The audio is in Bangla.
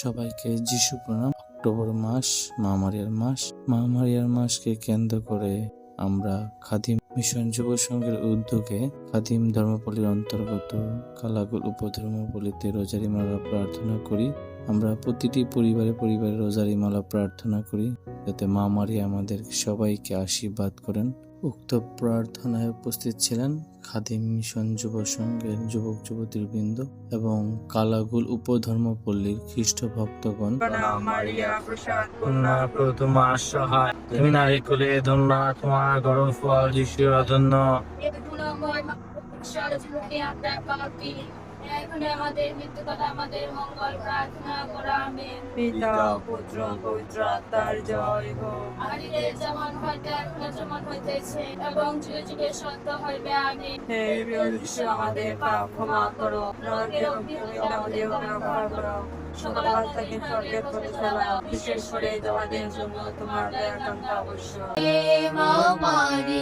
সবাইকে যিশু প্রণাম। অক্টোবর মাস, মামারিয়ার মাস। মা মারিয়ার মাসকে কেন্দ্র করে আমরা খাদিম মিশন যুব সংঘের উদ্যোগে খাদিম ধর্মপল্লীর অন্তর্গত কালাগুল উপধর্মপল্লীতে রোজারি মালা প্রার্থনা করি। আমরা প্রতিটি পরিবারে পরিবারে রোজারি মালা প্রার্থনা করি, যাতে মা মারিয়া আমাদের সবাইকে আশীর্বাদ করেন। উক্ত প্রার্থনায় উপস্থিত ছিলেন খাদিম মিশন যুব সংঘের যুবক যুবতীর বৃন্দ এবং কালাগুল উপধর্মপল্লীর খ্রিস্ট ভক্তগণ। সহায়। তুমি নারী কুলে ধন্য তোমার গর্ভ ফল যিশু অধন্য। গুণময় সরস্বতী আমরা পাপি এখন আমাদের মৃত্যু কথা আমাদের মঙ্গল প্রার্থনা করা আমেন। পিতা পুত্র পবিত্র আত্মার জয় হোক আদিতে যেমন হইতে এখনও যেমন হইতেছে এবং যুগে যুগে সত্য হইবে আমেন। হে বিশ্ব আমাদের পাপ ক্ষমা করো। নরকের অগ্নি আমাদের রক্ষা করো। সকল আত্মাকে স্বর্গের পথে বিশেষ করে তোমাদের জন্য তোমার Maria,